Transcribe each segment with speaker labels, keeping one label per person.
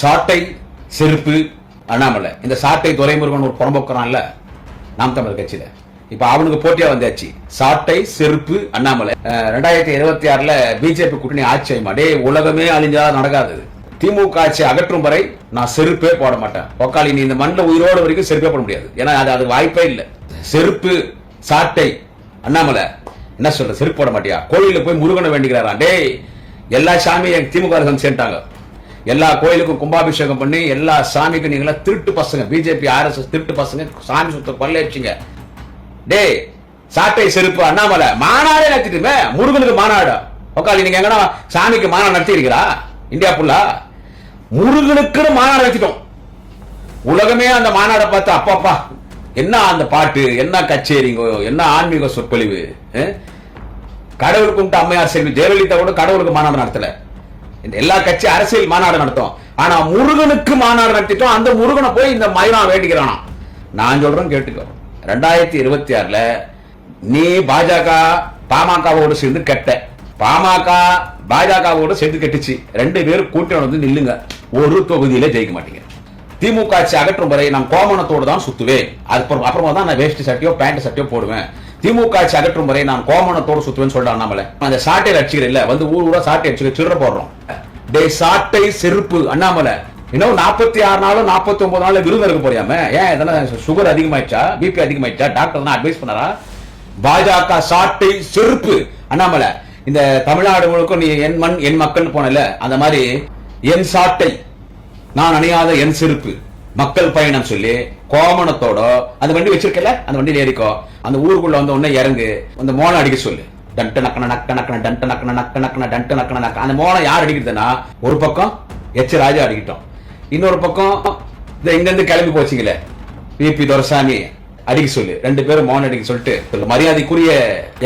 Speaker 1: சாட்டை செருப்பு அண்ணாமலை. இந்த சாட்டை துரைமுருகன் ஒரு புறம்போக்குறான்ல நாம் தமிழர் கட்சியில. இப்ப அவனுக்கு போட்டியா வந்தாச்சு. சாட்டை செருப்பு அண்ணாமலை. ரெண்டாயிரத்தி இருபத்தி ஆறுல பிஜேபி கூட்டணி ஆட்சி அடே டே உலகமே அழிஞ்சா நடக்காது. திமுக ஆட்சி அகற்றும் வரை நான் செருப்பே போட மாட்டேன். ஒக்காளி நீ இந்த மண்ணில் உயிரோடு வரைக்கும் செருப்பே போட முடியாது. ஏன்னா அது அது வாய்ப்பே இல்லை. செருப்பு சாட்டை அண்ணாமலை. என்ன சொல்ற? செருப்பு போட மாட்டியா? கோயிலில் போய் முருகனை வேண்டிக்கிறாரா டேய் எல்லா சாமியும் திமுக அரசு சேர்ந்துட்டாங்க. எல்லா கோயிலுக்கும் கும்பாபிஷேகம் பண்ணி எல்லா சாமிக்கும் நீங்களா திருட்டு பசங்க. பிஜேபி ஆர்எஸ்எஸ் திருட்டு பசங்க. சாமி சுத்த கொள்ளையடிச்சிங்க டேய் சாட்டை செருப்பு அண்ணாமலை மாநாடே நடத்திட்டுமே முருகனுக்கு மாநாடு உக்காளி நீங்க எங்கனா சாமிக்கு மாநாடு நடத்திருக்கிறா இந்தியா ஃபுல்லா முருகனுக்குன்னு மாநாடு நடத்திட்டோம். உலகமே அந்த மாநாடை பார்த்து அப்பாப்பா என்ன அந்த பாட்டு? என்ன கச்சேரிங்க என்ன ஆன்மீக சொற்பொழிவு? கடவுளுக்கு அம்மையார் செல்வி ஜெயலலிதா கூட கடவுளுக்கு மாநாடு நடத்தல. இந்த எல்லா கட்சி அரசியல் மாநாடு நடத்தும். ஆனா முருகனுக்கு மாநாடு நடத்திட்டோம். அந்த முருகனை போய் இந்த மயிலா வேண்டிக்கிறானா? நான் சொல்றேன் கேட்டுக்கோ. ரெண்டாயிரத்தி இருபத்தி ஆறுல நீ பாஜக பாமகவோடு சேர்ந்து கெட்ட. பாமக பாஜகவோடு சேர்ந்து கெட்டுச்சு. ரெண்டு பேரும் கூட்டணி வந்து நில்லுங்க. ஒரு தொகுதியில ஜெயிக்க மாட்டீங்க. திமுக ஆட்சி அகற்றும் வரை நான் கோமணத்தோடு தான் சுத்துவேன். அதுக்கப்புறம் அப்புறமா தான் நான் வேஷ்டி சட்டையோ பேண்ட் சட்டையோ போடுவேன். திமுக ஆட்சி அகற்றும் வரை நான் கோமானத்தோடு சுத்துவேன்னு சொல்றான் அண்ணாமலை. அந்த சாட்டை அடிச்சுக்கிற இல்ல வந்து ஊர் ஊரா சாட்டை அடிச்சுக்க சில்லற போடுறோம். டே சாட்டை செருப்பு அண்ணாமலை. இன்னும் நாற்பத்தி ஆறு நாளும் நாற்பத்தி ஒன்பது நாள் விருது இருக்க போறியாம? ஏன் எதனா சுகர் அதிகமாயிடுச்சா? பிபி அதிகமாயிடுச்சா? டாக்டர் தான் அட்வைஸ் பண்ணாரா? பாஜக சாட்டை செருப்பு. அண்ணாமலை இந்த தமிழ்நாடு முழுக்க நீ என் மண் என் மக்கள் போனல அந்த மாதிரி என் சாட்டை நான் அணியாத என் செருப்பு. மக்கள் பயணம் சொல்லி கோமணத்தோட அந்த வண்டி வச்சிருக்கல அந்த வண்டியில ஏறிக்கோ. அந்த ஊருக்குள்ள வந்து உடனே இறங்கு. அந்த மோனை அடிக்க சொல்லு. டன்ட்டு நக்கன நக்க நக்கன டன்ட்டு நக்கன நக்க நக்கன டன்ட்டு நக்கன நக்க அந்த மோனை யார் அடிக்கிறதுனா ஒரு பக்கம் எச் ராஜா அடிக்கிட்டோம். இன்னொரு பக்கம் இந்த இங்க இருந்து கிளம்பி போச்சுங்களே. பிபி துரசாமி அடிக்க சொல்லு. ரெண்டு பேரும் மோகன் அடிக்க சொல்லிட்டு மரியாதைக்குரிய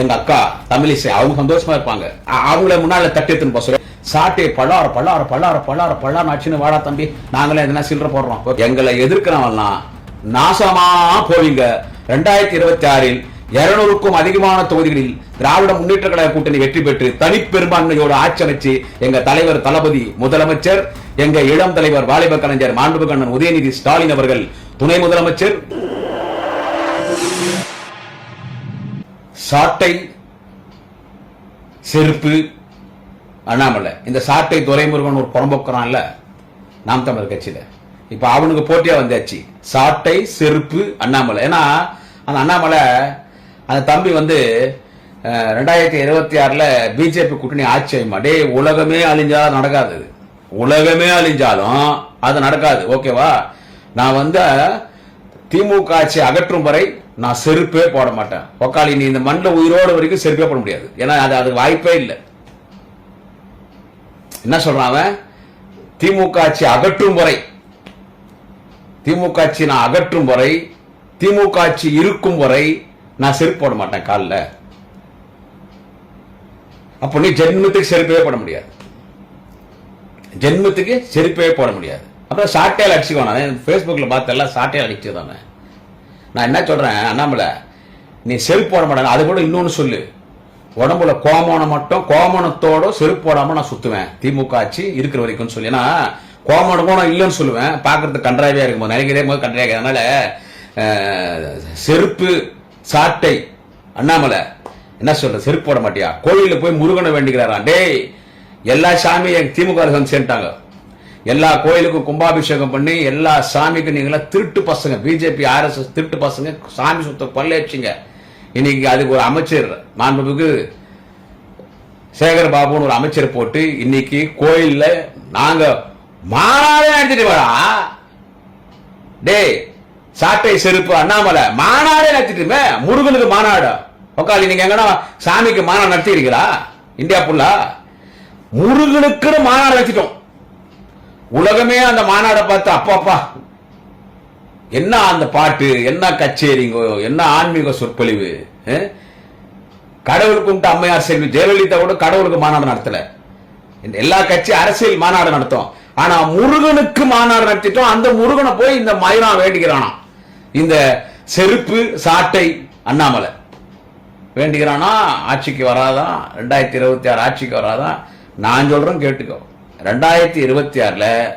Speaker 1: எங்க அக்கா தமிழிசை அவங்க சந்தோஷமா இருப்பாங்க. அவங்கள முன்னால தட்டி எடுத்துன்னு போக சொல்லு. சாட்டை பல்லார பல்லார பல்லார பல்லார பல்லார ஆச்சுன்னு வாடா தம்பி. நாங்களே எதனா சில்லற போடுறோம். எங்களை எதிர்க்கிறவன்லாம் நாசமா போவீங்க. ரெண்டாயிரத்தி இருபத்தி ஆறில் இருநூறுக்கும் அதிகமான தொகுதிகளில் திராவிட முன்னேற்ற கழக கூட்டணி வெற்றி பெற்று தனிப்பெரும்பான்மையோடு ஆட்சி அமைச்சு எங்க தலைவர் தளபதி முதலமைச்சர் எங்க இளம் தலைவர் வாலிப கலைஞர் மாண்புகண்ணன் உதயநிதி ஸ்டாலின் அவர்கள் துணை முதலமைச்சர். சாட்டை செருப்பு அண்ணாமலை இந்த சாட்டை துரைமுருகன் ஒரு புறம்போக்குறான்ல நாம் தமிழர் கட்சியில. இப்ப அவனுக்கு போட்டியா வந்தாச்சு. சாட்டை செருப்பு அண்ணாமலை. ஏன்னா அந்த அண்ணாமலை அந்த தம்பி வந்து ரெண்டாயிரத்தி இருபத்தி ஆறுல பிஜேபி கூட்டணி ஆட்சி ஆயுமா டே உலகமே அழிஞ்சா நடக்காது உலகமே அழிஞ்சாலும் அது நடக்காது. ஓகேவா? நான் வந்து திமுக ஆட்சி அகற்றும் வரை நான் செருப்பே போட மாட்டேன். ஒக்காளி நீ இந்த மண்ணில் உயிரோடு வரைக்கும் செருப்பே போட முடியாது. ஏன்னா அது அது வாய்ப்பே இல்லை. என்ன சொல்றான் அவன்? திமுக ஆட்சி அகற்றும் வரை திமுக ஆட்சி நான் அகற்றும் வரை திமுக ஆட்சி இருக்கும் வரை நான் செருப்பு போட மாட்டேன் காலில். அப்போ நீ ஜென்மத்துக்கு செருப்பே போட முடியாது. ஜென்மத்துக்கு செருப்பே போட முடியாது. அப்புறம் சாட்டையால் அடிச்சுக்கோ நான் ஃபேஸ்புக்கில் பார்த்தெல்லாம் சாட்டையால் அடிச்சு தானே நான் என்ன சொல்றேன்? அண்ணாமலை நீ செருப்பு போட மாட்டேன் அது கூட இன்னொன்னு சொல்லு. உடம்புல கோமணம் மட்டும் கோமணத்தோட செருப்பு போடாம நான் சுத்துவேன். திமுக ஆட்சி இருக்கிற வரைக்கும் சொல்லி. ஏன்னா கோமணம் கூட இல்லைன்னு சொல்லுவேன். பார்க்கறதுக்கு கன்றாவியா இருக்கும் நினைக்கிறே போது கன்றாவியா அதனால செருப்பு சாட்டை அண்ணாமலை என்ன சொல்ற செருப்பு போட மாட்டியா? கோயிலில் போய் முருகனை வேண்டிக்கிறாராம். டேய் எல்லா சாமியும் திமுக அரசு சேர்ந்துட்டாங்க எல்லா கோயிலுக்கும் கும்பாபிஷேகம் பண்ணி எல்லா சாமிக்கும் நீங்களா திருட்டு பசங்க. பிஜேபி ஆர்எஸ்எஸ் திருட்டு பசங்க. சாமி சுத்த கொள்ளையடிச்சிங்க இன்னைக்கு அதுக்கு ஒரு அமைச்சர் மாண்புமிகு சேகர் பாபுன்னு ஒரு அமைச்சர் போட்டு இன்னைக்கு கோயில்ல நாங்க மாநாடே நடத்திட்டு வரா டேய் சாட்டை செருப்பு அண்ணாமலை மாநாடே நடத்திட்டுமே முருகனுக்கு மாநாடு. உக்காளி நீங்க எங்கன்னா சாமிக்கு மாநாடு நடத்திருக்கிறா இந்தியா புல்லா முருகனுக்குன்னு மாநாடு நடத்திட்டோம் உலகமே அந்த மாநாடை பார்த்து அப்பாப்பா. என்ன அந்த பாட்டு என்ன கச்சேரிங்கோ என்ன ஆன்மீக சொற்பொழிவு? கடவுளுக்கு கடவுள் அம்மையார் செல்வி. ஜெயலலிதா கூட கடவுளுக்கு மாநாடு நடத்தல. இந்த எல்லா கட்சி அரசியல் மாநாடு நடத்தும். ஆனா முருகனுக்கு மாநாடு நடத்திட்டோம். அந்த முருகனை போய் இந்த மயிரா வேண்டிக்கிறானா இந்த செருப்பு சாட்டை அண்ணாமலை. வேண்டிக்கிறானா ஆட்சிக்கு வராதான் ரெண்டாயிரத்தி இருபத்தி ஆறு ஆட்சிக்கு வராதான் நான் சொல்றேன் கேட்டுக்கோ. ரெண்டாயிரத்தி இருபத்தி ஆறுல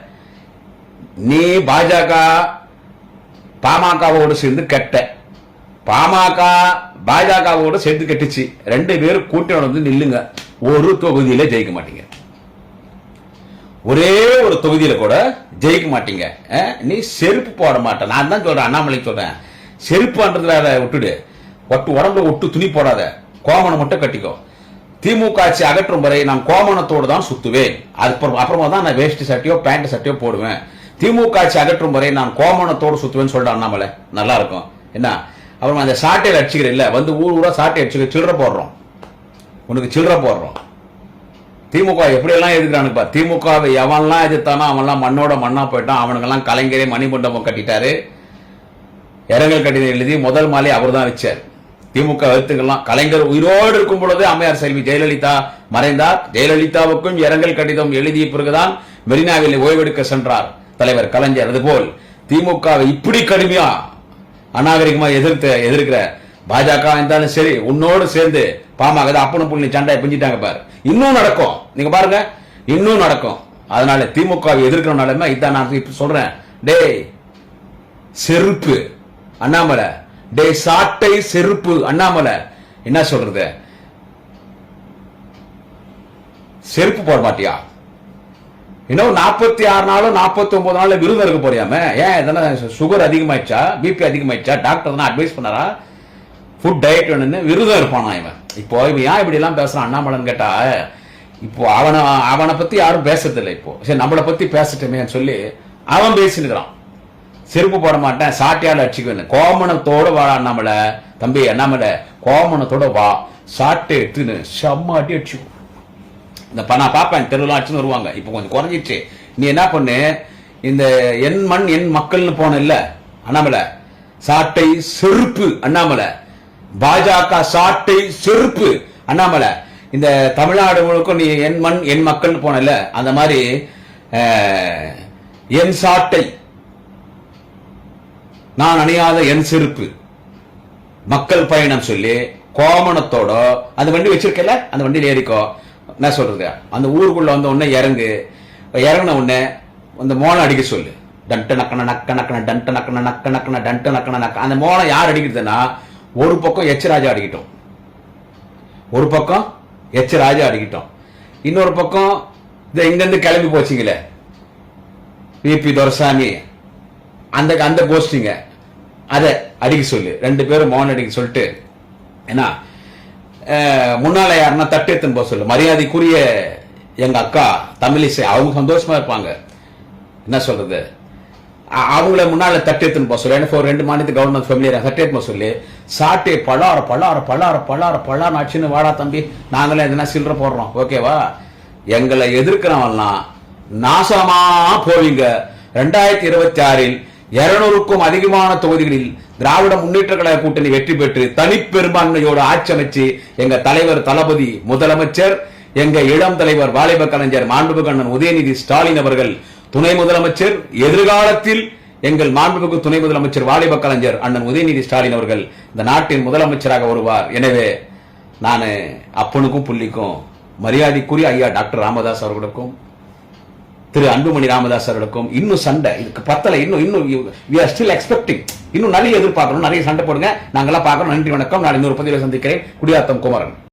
Speaker 1: நீ பாஜக பாமகவோடு சேர்ந்து கெட்ட. பாமக பாஜகவோட சேர்த்து கட்டுச்சு. ரெண்டு பேரும் கூட்டணி வந்து நில்லுங்க. ஒரு தொகுதியில ஜெயிக்க மாட்டீங்க. ஒரே ஒரு தொகுதியில கூட ஜெயிக்க மாட்டீங்க. நீ செருப்பு போட மாட்ட நான் தான் சொல்றேன் அண்ணாமலை சொல்றேன். செருப்புன்றதுல அதை விட்டுடு. ஒட்டு உடம்புல ஒட்டு துணி போடாத. கோமணம் மட்டும் கட்டிக்கோ. திமுக ஆட்சி அகற்றும் வரை நான் கோமணத்தோடு தான் சுத்துவேன். அதுக்கப்புறம் அப்புறமா தான் நான் வேஷ்டி சட்டையோ பேண்ட் சட்டையோ போடுவேன். திமுக ஆட்சி அகற்றும் வரை நான் கோமணத்தோடு சுத்துவேன்னு சொல்றேன் அண்ணாமலை. நல்லா இருக்கும். என்ன? அப்புறம் அந்த சாட்டையில் அடிச்சுக்கிற இல்லை வந்து ஊர் ஊராக சாட்டை அடிச்சுக்க சில்லற போடுறோம். உனக்கு சில்லற போடுறோம். திமுக எப்படியெல்லாம் எதுக்குறானுப்பா திமுகவை எவன்லாம் எதிர்த்தானோ அவன்லாம் மண்ணோட மண்ணாக போயிட்டான். அவனுக்கெல்லாம் கலைஞரே மணிமண்டபம் கட்டிட்டாரு. இரங்கல் கடிதம் எழுதி முதல் மாலை அவர் தான் வச்சார். திமுக எழுத்துக்கெல்லாம் கலைஞர் உயிரோடு இருக்கும் பொழுது அம்மையார் செல்வி ஜெயலலிதா மறைந்தார். ஜெயலலிதாவுக்கும் இரங்கல் கடிதம் எழுதிய பிறகுதான் மெரினாவில் ஓய்வெடுக்க சென்றார் தலைவர் கலைஞர். அதுபோல் திமுகவை இப்படி கடுமையா அநாகரிகமா எதிர்த்து எதிர்க்கிற பாஜக இருந்தாலும் சரி உன்னோடு சேர்ந்து பாமக அப்பனும் புள்ளி சண்டையை பிஞ்சிட்டாங்க பாரு. இன்னும் நடக்கும். நீங்க பாருங்க. இன்னும் நடக்கும். அதனால திமுகவை எதிர்க்கணும்னாலுமே இதான் நான் இப்ப சொல்றேன். டேய் செருப்பு. அண்ணாமலை. டேய் சாட்டை செருப்பு. அண்ணாமலை. என்ன சொல்றது? செருப்பு போட மாட்டியா? இன்னும் நாற்பத்தி ஆறு நாளும் நாற்பத்தி ஒன்பது நாள் விருதம் இருக்க போறியாம? ஏன் இதெல்லாம் சுகர் அதிகமாயிடுச்சா? பிபி அதிகமாயிடுச்சா? டாக்டர் தான் அட்வைஸ் பண்ணாரா? ஃபுட் டயட் வேணும்னு விருதம் இருப்பானா இவன்? இப்போ இவன் ஏன் இப்படி எல்லாம் பேசுறான் அண்ணாமலைன்னு கேட்டா இப்போ அவனை அவனை பத்தி யாரும் பேசுறதில்ல இப்போ. சரி நம்மளை பத்தி பேசட்டுமேன்னு சொல்லி அவன் பேசினுக்கிறான். செருப்பு போட மாட்டேன் சாட்டியால் அடிச்சுக்குவேன் கோமணத்தோட வா அண்ணாமலை. தம்பி அண்ணாமலை கோமணத்தோட வா. சாட்டை எடுத்துன்னு செம்ம அடி அடிச்சுக்கோ இந்த பணம் பார்ப்பேன் தெருவில் வருவாங்க. இப்போ கொஞ்சம் குறைஞ்சிச்சு நீ என்ன பண்ணு? இந்த என் மண் என் மக்கள்னு போன இல்ல அண்ணாமலை. சாட்டை செருப்பு அண்ணாமலை. பாஜக சாட்டை செருப்பு அண்ணாமலை. இந்த தமிழ்நாடு முழுக்கும் நீ என் மண் என் மக்கள்னு போனல அந்த மாதிரி என் சாட்டை. நான் அணியாத என் செருப்பு. மக்கள் பயணம் சொல்லி கோமணத்தோட அந்த வண்டி வச்சிருக்கல அந்த வண்டியில ஏறிக்கோ. என்ன சொல்றது அந்த ஊருக்குள்ள வந்த உடனே இறங்கு. இறங்கின உடனே அந்த மோளம் அடிக்க சொல்லு. டன்ட்டு நக்கன நக்க நக்கன டன்ட்டு நக்கன நக்க நக்கன டன்ட்டு நக்கன நக்க அந்த மோளம் யார் அடிக்கிறதுன்னா ஒரு பக்கம் எச் ராஜா அடிக்கட்டும். ஒரு பக்கம் எச் ராஜா அடிக்கட்டும். இன்னொரு பக்கம் இந்த இங்கிருந்து கிளம்பி போச்சிங்களே. விபி துரசாமி. அந்த அந்த கோஷ்டிங்க. அதை அடிக்க சொல்லு. ரெண்டு பேரும் மோகன் அடிக்க சொல்லிட்டு என்ன முன்னால யாருன்னா தட்டு எடுத்துன்னு போக சொல்லு. மரியாதைக்குரிய எங்க அக்கா தமிழிசை அவங்க சந்தோஷமா இருப்பாங்க. என்ன சொல்றது? அவங்கள முன்னால தட்டு எடுத்துன்னு போக சொல்லு. எனக்கு ஒரு ரெண்டு மாநில கவர்மெண்ட் ஃபெமிலியர் தட்டு எடுத்து போக சொல்லி. சாட்டை பழார பழார பழார பழார பலார் ஆச்சுன்னு வாடா தம்பி. நாங்களே எதனா சில்லற போடுறோம். ஓகேவா எங்களை எதிர்க்கிறவன்லாம் நாசமா போவீங்க. ரெண்டாயிரத்தி இருபத்தி ஆறில் இருநூறுக்கும் அதிகமான தொகுதிகளில் திராவிட முன்னேற்ற கழக கூட்டணி வெற்றி பெற்று தனிப்பெரும்பான்மையோடு ஆட்சி அமைச்சு எங்க தலைவர் தளபதி முதலமைச்சர் எங்க இளம் தலைவர் வாலிப கலைஞர் மாண்புகண்ணன் அண்ணன் உதயநிதி ஸ்டாலின் அவர்கள் துணை முதலமைச்சர் எதிர்காலத்தில் எங்கள் மாண்புமிகு துணை முதலமைச்சர் வாலிப கலைஞர் அண்ணன் உதயநிதி ஸ்டாலின் அவர்கள் இந்த நாட்டின் முதலமைச்சராக வருவார். எனவே நான் அப்பனுக்கும் புள்ளிக்கும் மரியாதைக்குரிய ஐயா டாக்டர் ராமதாஸ் அவர்களுக்கும் திரு அன்புமணி ராமதாஸ் அவர்களுக்கும் இன்னும் சண்டை. இதுக்கு பத்தல இன்னும் இன்னும் வி ஆர் ஸ்டில் எக்ஸ்பெக்டிங் இன்னும் நிறைய எதிர்பார்க்கணும். நிறைய சண்டை போடுங்க. நாங்கெல்லாம் பார்க்கணும். நன்றி வணக்கம். நான் இன்னொரு பதிவில் சந்திக்கிறேன். குடியாத்தம் குமரன்.